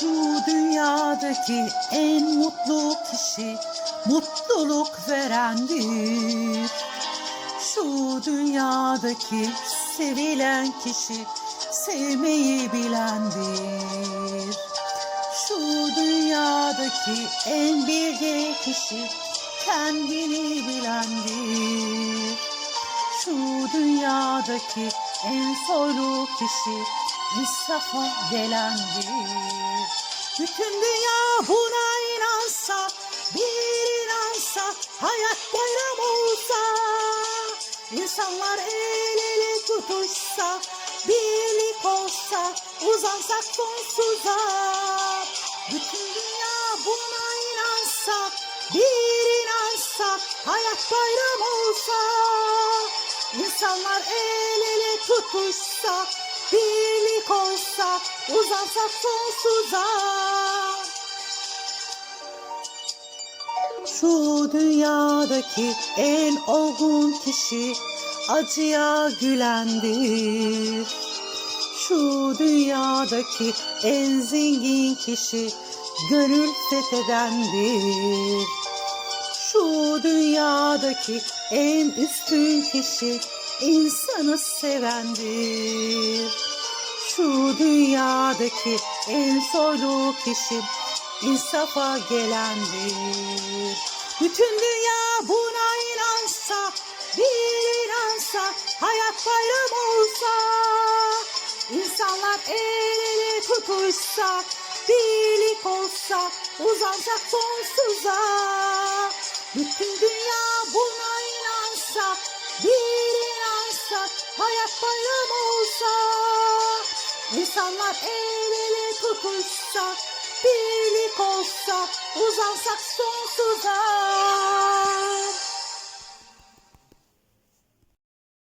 Şu dünyadaki en mutlu kişi mutluluk verendir. Şu dünyadaki sevilen kişi sevmeyi bilendir. Şu dünyadaki en bilge kişi kendini bilendir. Şu dünyadaki en soylu kişi insafa gelendir. Bütün dünya buna inansa, bir inansa, hayat bayram olsa. İnsanlar el ele tutuşsa, birlik olsa, uzansak sonsuza. Bütün dünya buna inansa, bir inansa, hayat bayram olsa. İnsanlar el ele tutuşsa, birlik olsa, uzansak sonsuza. Şu dünyadaki en olgun kişi acıya gülendir. Şu dünyadaki en zengin kişi gönül fethedendir. Şu dünyadaki en üstün kişi insanı sevendir. Şu dünyadaki en soylu kişi insafa gelendir. Bütün dünya buna inansa, bir inansa, hayat bayram olsa. İnsanlar el ele tutuşsa, birlik olsa, uzansak sonsuza. Bütün dünya buna Hayat bayram olsa İnsanlar el ele tutuşsa Birlik olsa Uzansak sonsuza.